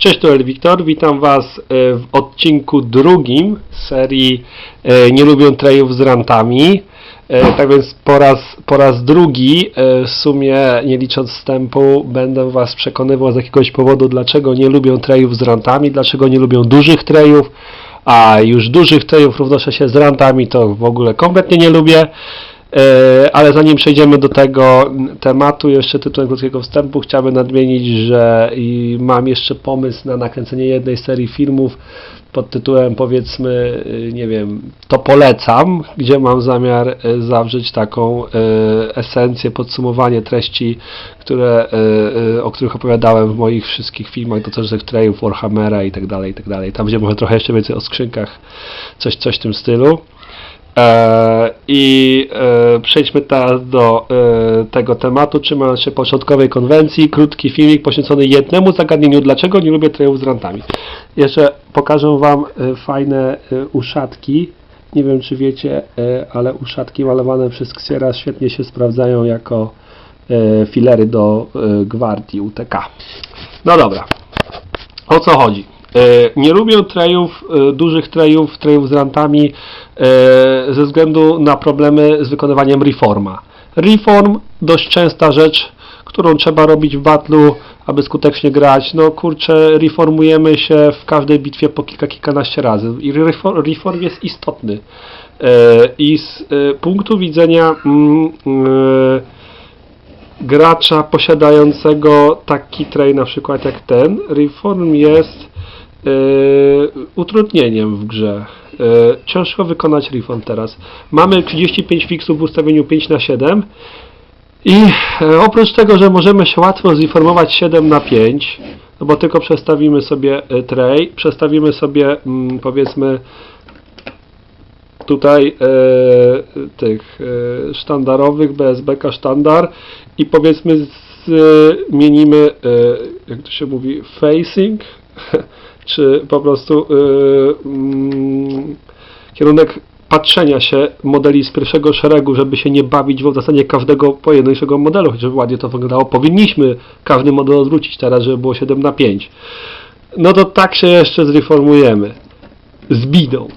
Cześć, to El Wiktor. Witam Was e, w odcinku drugim serii e, Nie lubię trejów z rantami. E, Tak więc po raz, po raz drugi, w sumie nie licząc wstępu, będę Was przekonywał z jakiegoś powodu, dlaczego nie lubię trejów z rantami, dlaczego nie lubię dużych trejów, a już dużych trejów równoszę się z rantami, to w ogóle kompletnie nie lubię. E, Ale zanim przejdziemy do tego tematu, jeszcze tytułem krótkiego wstępu, chciałbym nadmienić, że mam jeszcze pomysł na nakręcenie jednej serii filmów pod tytułem powiedzmy, y, nie wiem, to polecam, gdzie mam zamiar y, zawrzeć taką y, esencję, podsumowanie treści, które, o których opowiadałem w moich wszystkich filmach dotyczących trejów, Warhammera i tak dalej, i tak dalej. Tam, gdzie może trochę jeszcze więcej o skrzynkach, coś, coś w tym stylu. E, I e, przejdźmy teraz do e, tego tematu, trzymając się początkowej konwencji. Krótki filmik poświęcony jednemu zagadnieniu, dlaczego nie lubię trejów z rantami. Jeszcze pokażę Wam fajne uszatki. Nie wiem, czy wiecie, ale uszatki malowane przez Xiera świetnie się sprawdzają jako filery do gwardii UTK. No dobra, o co chodzi? E, Nie lubię trejów, e, dużych trejów, trejów z rantami e, ze względu na problemy z wykonywaniem reforma. Reform dość częsta rzecz, którą trzeba robić w battlu, aby skutecznie grać. No kurczę, reformujemy się w każdej bitwie po kilka, kilkanaście razy i reform, reform jest istotny. I z punktu widzenia mm, gracza posiadającego taki tray na przykład jak ten, Reform jest utrudnieniem w grze. E, ciężko wykonać Reform teraz. Mamy 35 fixów w ustawieniu 5 na 7 i e, oprócz tego, że możemy się łatwo zreformować 7 na 5, no bo tylko przestawimy sobie tray, przestawimy sobie mm, powiedzmy tutaj tych e, sztandarowych BSBK sztandar i powiedzmy zmienimy, jak to się mówi, facing, czy po prostu e, mm, kierunek patrzenia się modeli z pierwszego szeregu, żeby się nie bawić w ocenie każdego pojedynczego modelu, żeby ładnie to wyglądało. Powinniśmy każdy model odwrócić teraz, żeby było 7 na 5. No to tak się jeszcze zreformujemy. Z bidą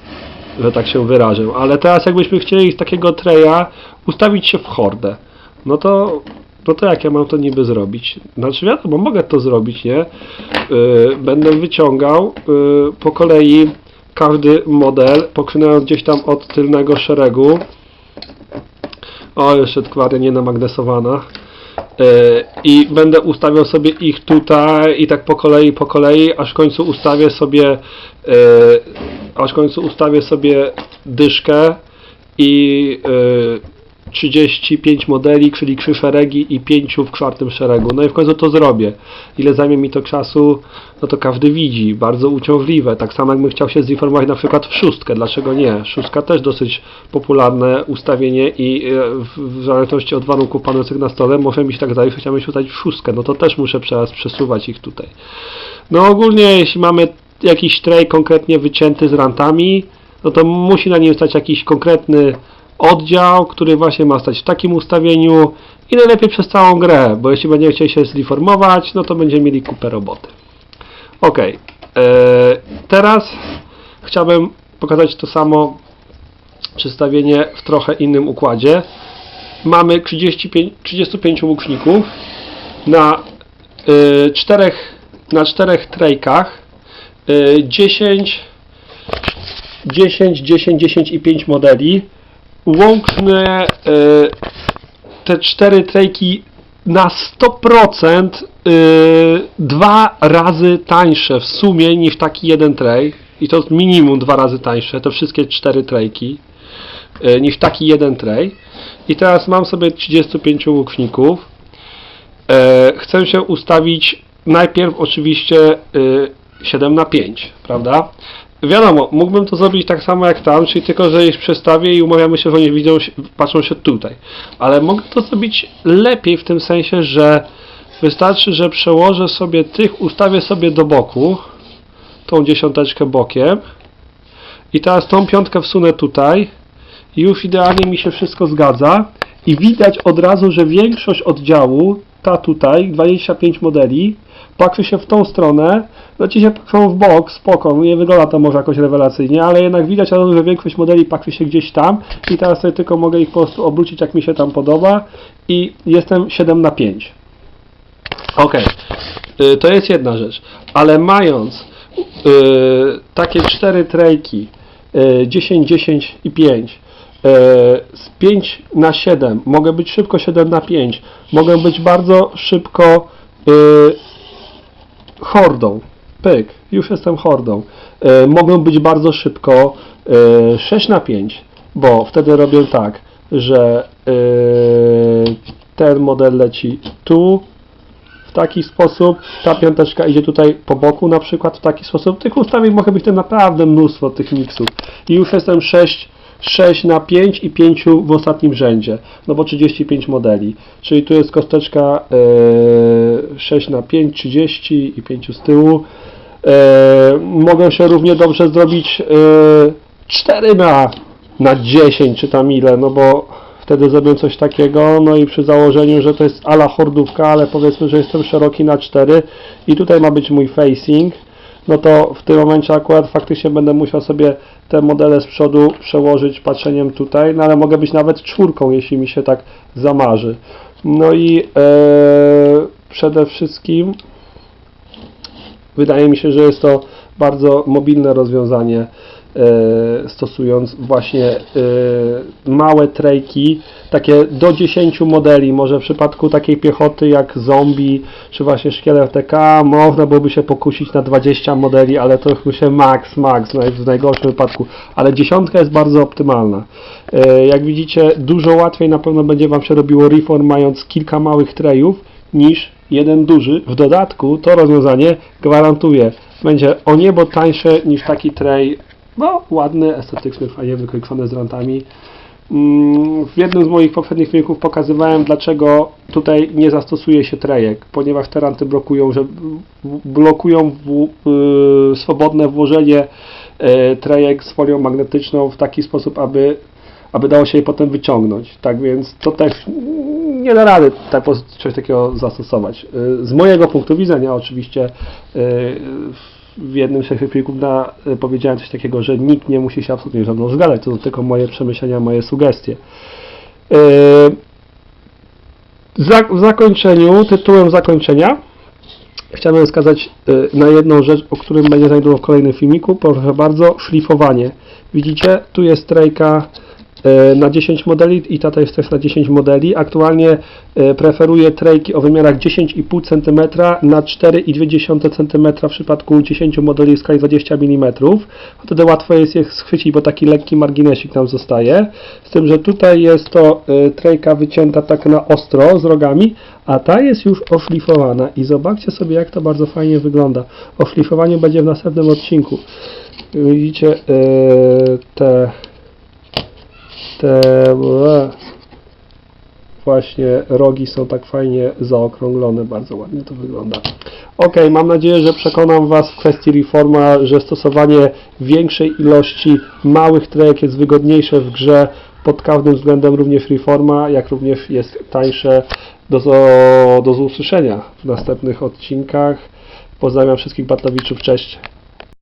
że tak się wyrażę. Ale teraz jakbyśmy chcieli z takiego treja ustawić się w hordę, no to, no to jak ja mam to niby zrobić? Znaczy wiadomo, mogę to zrobić, nie? Yy, będę wyciągał yy, po kolei każdy model, poczynając gdzieś tam od tylnego szeregu. O, jeszcze gwaria nie namagnesowana. Yy, I będę ustawiał sobie ich tutaj i tak po kolei, po kolei, aż w końcu ustawię sobie yy, aż w końcu ustawię sobie dyszkę i yy, 35 modeli, czyli 3 szeregi i 5 w czwartym szeregu. No i w końcu to zrobię. Ile zajmie mi to czasu, no to każdy widzi. Bardzo uciążliwe. Tak samo jakbym chciał się zreformować na przykład w szóstkę. Dlaczego nie? Szóstka też dosyć popularne ustawienie i yy, w, zależności od warunków panujących na stole może mi się tak zdaje, że chciałbym się ustawić w szóstkę. No to też muszę teraz przesuwać ich tutaj. No ogólnie jeśli mamy jakiś tray konkretnie wycięty z rantami, no to musi na nim stać jakiś konkretny oddział, który właśnie ma stać w takim ustawieniu i najlepiej przez całą grę, bo jeśli będziemy chcieli się zreformować, no to będziemy mieli kupę roboty. Ok, eee, teraz chciałbym pokazać to samo przedstawienie w trochę innym układzie. Mamy 35, 35 łuczników na y, czterech, na czterech trejkach y, 10, 10, 10, 10 i 5 modeli. Łączne y, te cztery trejki na 100% y, dwa razy tańsze w sumie niż taki jeden trej. I to jest minimum dwa razy tańsze, te wszystkie cztery trejki, y, niż taki jeden trej. I teraz mam sobie 35 łuczników. E, chcę się ustawić najpierw oczywiście y, 7 na 5, prawda? Wiadomo, mógłbym to zrobić tak samo jak tam, czyli tylko, że ich przestawię i umawiamy się, że oni widzą, patrzą się tutaj. Ale mogę to zrobić lepiej w tym sensie, że wystarczy, że przełożę sobie tych, ustawię sobie do boku, tą dziesiąteczkę bokiem i teraz tą piątkę wsunę tutaj i już idealnie mi się wszystko zgadza i widać od razu, że większość oddziału ta tutaj, 25 modeli, patrzy się w tą stronę, no ci się patrzą w bok, spoko, nie wygląda to może jakoś rewelacyjnie, ale jednak widać, że większość modeli patrzy się gdzieś tam. I teraz sobie tylko mogę ich po prostu obrócić jak mi się tam podoba. I jestem 7 na 5. Ok, to jest jedna rzecz, ale mając y, takie cztery trejki, y, 10, 10 i 5, y, z 5 na 7, mogę być szybko 7 na 5, mogę być bardzo szybko y, hordą, pyk, już jestem hordą, y, mogę być bardzo szybko y, 6 na 5, bo wtedy robię tak, że y, ten model leci tu, w taki sposób, ta piąteczka idzie tutaj po boku na przykład w taki sposób. Tych ustawień może być tam naprawdę mnóstwo tych miksów. I już jestem 6, 6 na 5 i 5 w ostatnim rzędzie, no bo 35 modeli. Czyli tu jest kosteczka e, 6 na 5, 30 i 5 z tyłu. E, mogę się równie dobrze zrobić e, 4 na, na 10 czy tam ile, no bo wtedy zrobię coś takiego, no i przy założeniu, że to jest ala hordówka, ale powiedzmy, że jestem szeroki na 4 i tutaj ma być mój facing, no to w tym momencie akurat faktycznie będę musiał sobie te modele z przodu przełożyć patrzeniem tutaj, no ale mogę być nawet czwórką, jeśli mi się tak zamarzy. No i e, przede wszystkim wydaje mi się, że jest to bardzo mobilne rozwiązanie, stosując właśnie e, małe trejki, takie do 10 modeli, może w przypadku takiej piechoty jak zombie, czy właśnie szkielet TK, można byłoby się pokusić na 20 modeli, ale to już się max, max w najgorszym wypadku, ale dziesiątka jest bardzo optymalna. E, Jak widzicie, dużo łatwiej na pewno będzie Wam się robiło reform mając kilka małych trejów, niż jeden duży. W dodatku to rozwiązanie gwarantuje, będzie o niebo tańsze niż taki tray, no ładny, estetyczny, fajnie wykończony z rantami. Mm, W jednym z moich poprzednich filmików pokazywałem, dlaczego tutaj nie zastosuje się trejek, ponieważ te ranty blokują, że blokują w, y, swobodne włożenie y, trejek z folią magnetyczną w taki sposób, aby aby dało się je potem wyciągnąć. Tak więc to też nie da rady tak, coś takiego zastosować. Y, Z mojego punktu widzenia oczywiście y, w jednym z tych filmików na, y, powiedziałem coś takiego, że nikt nie musi się absolutnie ze mną zgadzać, to są tylko moje przemyślenia, moje sugestie. Za- W zakończeniu, tytułem zakończenia chciałbym wskazać y, na jedną rzecz, o którym będzie znajdował w kolejnym filmiku. Proszę bardzo, szlifowanie. Widzicie, tu jest trejka na 10 modeli i tata jest też na 10 modeli. Aktualnie y, preferuję trejki o wymiarach 10,5 cm na 4,2 cm w przypadku 10 modeli w skali 20 mm. Wtedy łatwo jest je schwycić, bo taki lekki marginesik nam zostaje. Z tym, że tutaj jest to y, trejka wycięta tak na ostro z rogami, a ta jest już oszlifowana i zobaczcie sobie jak to bardzo fajnie wygląda. O szlifowaniu będzie w następnym odcinku. Widzicie te te właśnie rogi są tak fajnie zaokrąglone, bardzo ładnie to wygląda. Ok, mam nadzieję, że przekonam Was w kwestii reforma, że stosowanie większej ilości małych trejek jest wygodniejsze w grze pod każdym względem również reforma, jak również jest tańsze. Do, do usłyszenia w następnych odcinkach. Pozdrawiam wszystkich Bartowiczów, cześć.